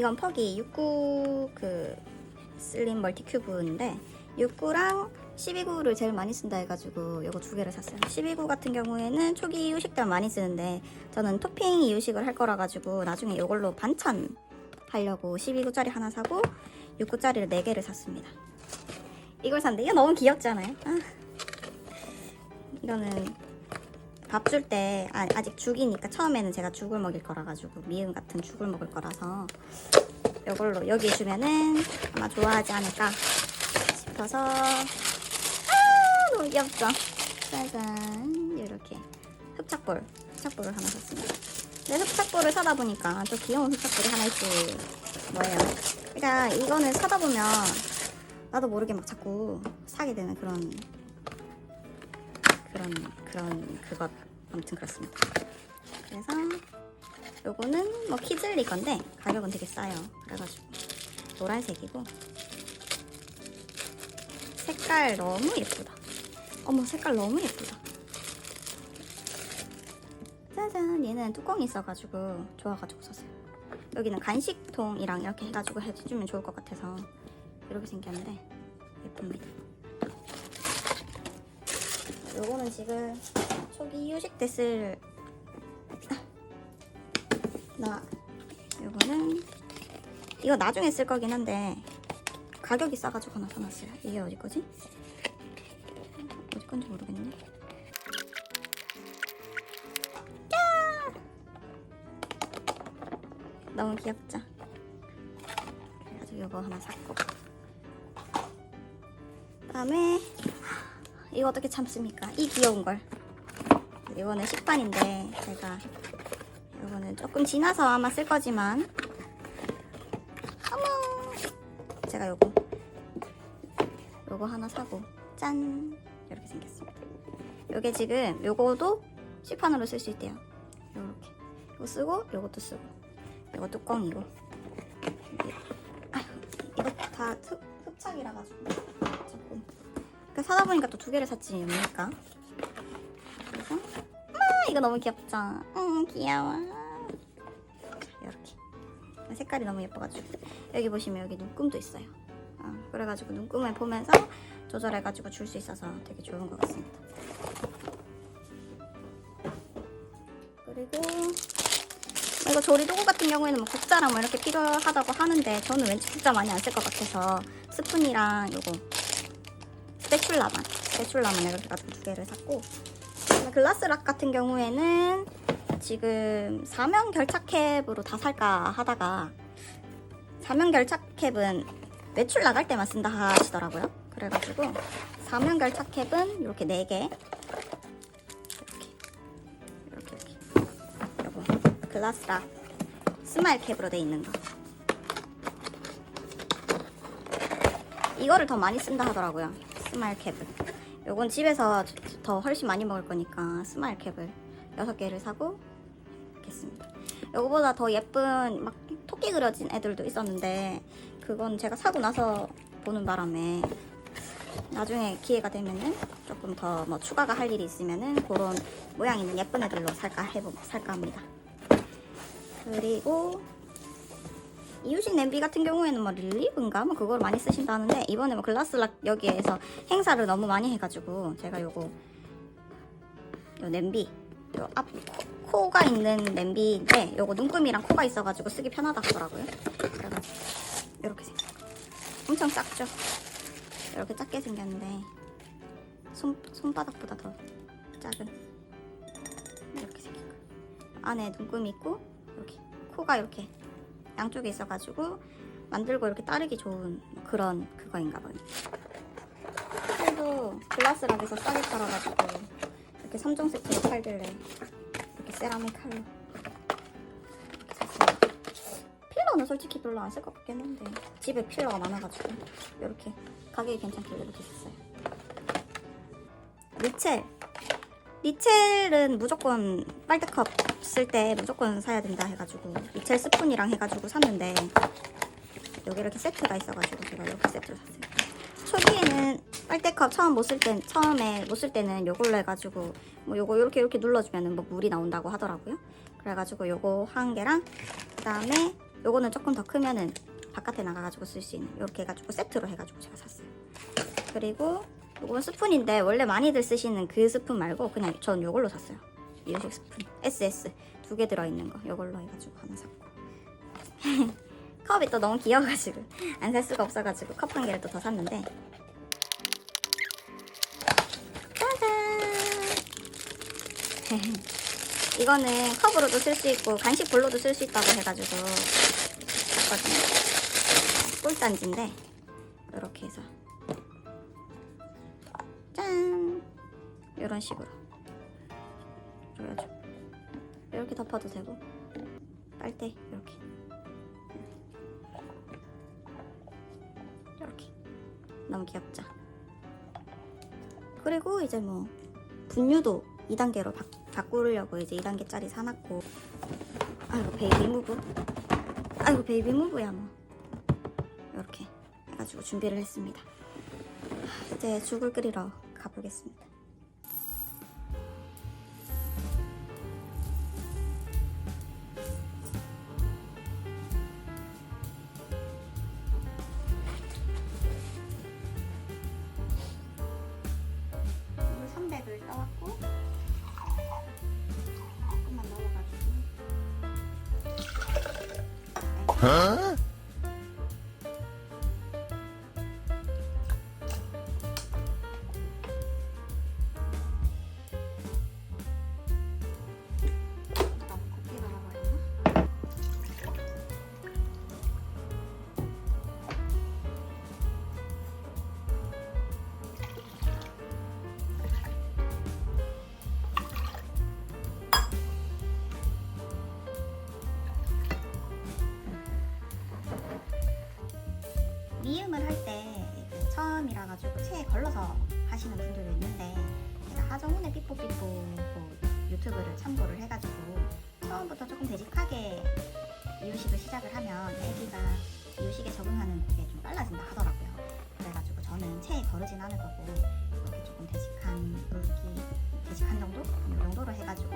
이건 퍽이 69 그 슬림 멀티 큐브인데 69랑 12구를 제일 많이 쓴다 해가지고 이거 두 개를 샀어요. 12구 같은 경우에는 초기 이유식 때 많이 쓰는데 저는 토핑 이유식을 할 거라 가지고 나중에 이걸로 반찬 하려고 12구짜리 하나 사고 6구짜리를 4개를 샀습니다. 이걸 샀는데 이거 너무 귀엽지 않아요? 아. 이거는 밥 줄때 아, 아직 죽이니까 처음에는 제가 죽을 먹일 거라 가지고 미음 같은 죽을 먹을 거라서 이걸로 여기 주면은 아마 좋아하지 않을까 싶어서 아 너무 귀엽죠? 짜잔 이렇게 흡착볼 흡착볼을 하나 샀습니다. 근데 흡착볼을 사다 보니까 또 귀여운 흡착볼이 하나 있지 뭐예요? 그러니까 이거는 사다 보면 나도 모르게 막 자꾸 사게 되는 그런 그런 그런 그것 아무튼 그렇습니다. 그래서 요거는 뭐 키즐리 건데 가격은 되게 싸요. 그래가지고 노란색이고 색깔 너무 예쁘다. 어머 색깔 너무 예쁘다. 짜잔 얘는 뚜껑이 있어가지고 좋아가지고 샀어요. 여기는 간식통이랑 이렇게 해가지고 해주면 좋을 것 같아서 이렇게 생겼는데 예쁩니다. 요거는 지금 초기 휴식 때 쓸 나 요거는 이거 나중에 쓸 거긴 한데 가격이 싸가지고 하나 사놨어요. 이게 어디 거지? 어디 건지 모르겠네. 야! 너무 귀엽죠? 그래가지고 이거 하나 샀고 그다음에 이거 어떻게 참습니까? 이 귀여운 걸. 이거는 식판인데 제가 이거는 조금 지나서 아마 쓸 거지만. 어머! 제가 요거. 요거 하나 사고 짠! 이렇게 생겼습니다. 요게 지금 요거도 식판으로 쓸 수 있대요. 요렇게. 이거 쓰고 요것도 쓰고. 이거 뚜껑이고. 아휴 이거 다 흡, 흡착이라 가지고 사다 보니까 또 두 개를 샀지 뭡니까? 그래서 아 이거 너무 귀엽죠? 응 귀여워. 이렇게. 색깔이 너무 예뻐가지고. 여기 보시면 여기 눈금도 있어요. 어, 그래가지고 눈금을 보면서 조절해가지고 줄 수 있어서 되게 좋은 것 같습니다. 그리고 뭐 이거 조리 도구 같은 경우에는 뭐 국자랑 뭐 이렇게 필요하다고 하는데 저는 왠지 국자 많이 안 쓸 것 같아서 스푼이랑 요거 스패출라만 스패출라만 가지고 두 개를 샀고. 글라스락 같은 경우에는 지금 사면 결착캡으로 다 살까 하다가 사면 결착캡은 외출 나갈 때만 쓴다 하시더라고요. 그래가지고 사면 결착캡은 이렇게 4개. 이렇게 이렇게 이렇게. 요거 글라스락 스마일 캡으로 돼 있는 거 이거를 더 많이 쓴다 하더라고요. 스마일 캡을. 요건 집에서 더 훨씬 많이 먹을 거니까 스마일 캡을 6개를 사고 있겠습니다. 요거보다 더 예쁜 막 토끼 그려진 애들도 있었는데 그건 제가 사고 나서 보는 바람에 나중에 기회가 되면은 조금 더 뭐 추가가 할 일이 있으면은 그런 모양 있는 예쁜 애들로 살까 해보 살까 합니다. 그리고 이유식 냄비 같은 경우에는 뭐 릴리브인가? 뭐 그걸 많이 쓰신다는데 이번에 뭐 글라스락 여기에서 행사를 너무 많이 해가지고 제가 요거 요 냄비 요 앞 코가 있는 냄비인데 요거 눈금이랑 코가 있어가지고 쓰기 편하다 하더라고요. 그래가지고 이렇게 생겼 엄청 작죠? 이렇게 작게 생겼는데 손, 손바닥보다 더 작은 이렇게 생긴 거. 안에 눈금이 있고 이렇게 코가 이렇게 양쪽에 있어가지고 만들고 이렇게 따르기 좋은 그런 그거인가 봐요. 칼도 글라스락에서 싸게 팔아가지고 이렇게 3종 세트로 팔길래 이렇게 세라믹 칼로 이렇게 샀습니다. 필러는 솔직히 별로 안 쓸 것 같긴 한데 집에 필러가 많아가지고 이렇게 가격이 괜찮길래 이렇게 샀어요. 리첼 리첼은 무조건 빨대컵 쓸 때 무조건 사야 된다 해가지고 리첼 스푼이랑 해가지고 샀는데 여기 이렇게 세트가 있어가지고 제가 이렇게 세트를 샀어요. 초기에는 빨대컵 처음 못쓸때 처음에 못 쓸 때는 요걸로 해가지고 뭐 요거 이렇게 이렇게 눌러주면은 뭐 물이 나온다고 하더라고요. 그래가지고 요거 한 개랑 그다음에 요거는 조금 더 크면은 바깥에 나가가지고 쓸 수 있는 이렇게 해가지고 세트로 해가지고 제가 샀어요. 그리고 요건 스푼인데 원래 많이들 쓰시는 그 스푼 말고 그냥 전 요걸로 샀어요. 이유식 스푼 SS 두 개 들어있는 거 요걸로 해가지고 하나 샀고. 컵이 또 너무 귀여워가지고 안 살 수가 없어가지고 컵 한 개를 또 더 샀는데. 짜잔! 이거는 컵으로도 쓸 수 있고 간식 볼로도 쓸 수 있다고 해가지고 샀거든요. 꿀단지인데 이렇게 해서 짠! 이런 식으로. 그래가지고. 이렇게 덮어도 되고. 빨대 이렇게. 이렇게. 너무 귀엽죠? 그리고 이제 뭐 분유도 2단계로 바, 바꾸려고 이제 2단계짜리 사놨고. 아이고 베이비 무브. 아이고 베이비 무브야 뭐. 이렇게 해가지고 준비를 했습니다. 이제 죽을 끓이러 가보겠습니다. 물 300을 떠왔고 조금만 넣어가지고. 너 미음을 할 때 처음이라 가지고 체에 걸러서 하시는 분들도 있는데 제가 하정운의 삐뽀삐뽀 그 유튜브를 참고를 해가지고 처음부터 조금 되직하게 이유식을 시작을 하면 아기가 이유식에 적응하는 게 좀 빨라진다 하더라고요. 그래가지고 저는 체에 거르진 않을 거고 이렇게 조금 되직한 굵기 되직한 정도 이 정도로 해가지고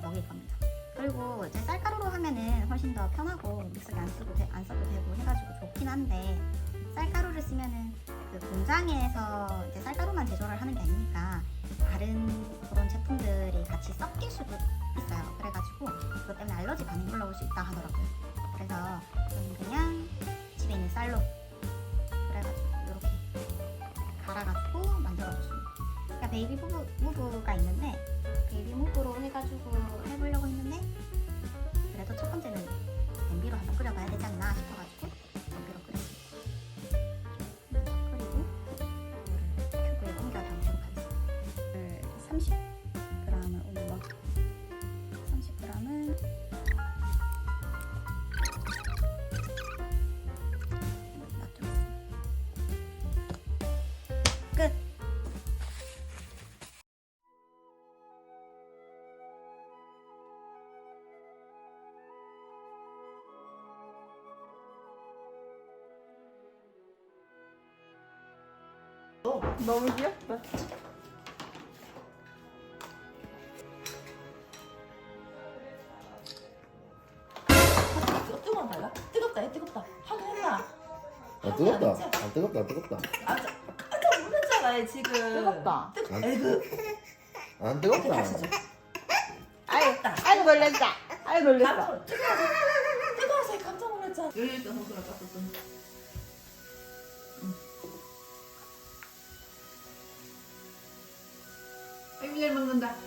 먹일 겁니다. 그리고 이제 쌀가루로 하면은 훨씬 더 편하고 믹서기 안 쓰고 돼- 안 써도 되고 해가지고 좋긴 한데 쌀가루를 쓰면은 그 공장에서 이제 쌀가루만 제조를 하는 게 아니니까 다른 그런 제품들이 같이 섞일 수도 있어요. 그래가지고 그것 때문에 알러지 반응이 올라올 수 있다 하더라고요. 그래서 저는 그냥 집에 있는 쌀로 그래가지고 이렇게 갈아가지고 만들어줬습니다. 그러니까 베이비 무브, 무브가 있는데 베이비 무브로 해가지고 해보려고 했는데 그래도 첫 번째는 냄비로 한번 끓여봐야 되지 않나 싶어가지고 너무 귀엽다. 뜨거운 달라? 뜨겁다, 얘 뜨겁다. 하긴 했나? 아 뜨겁다. 안 뜨겁다. 안 뜨겁다. 깜짝 놀랐잖아, 얘 지금. 뜨겁다. 뜨거. 안- 에그. 안 뜨겁다. 다시 줘. 아이, 뜨겁다. 아이고 놀랬다. 아이고. 깜짝 뜨거워서 뜨거워서 얘 깜짝 놀랐잖아. 여기 있던 손가락 깠었던. 아이고 잘 먹는다.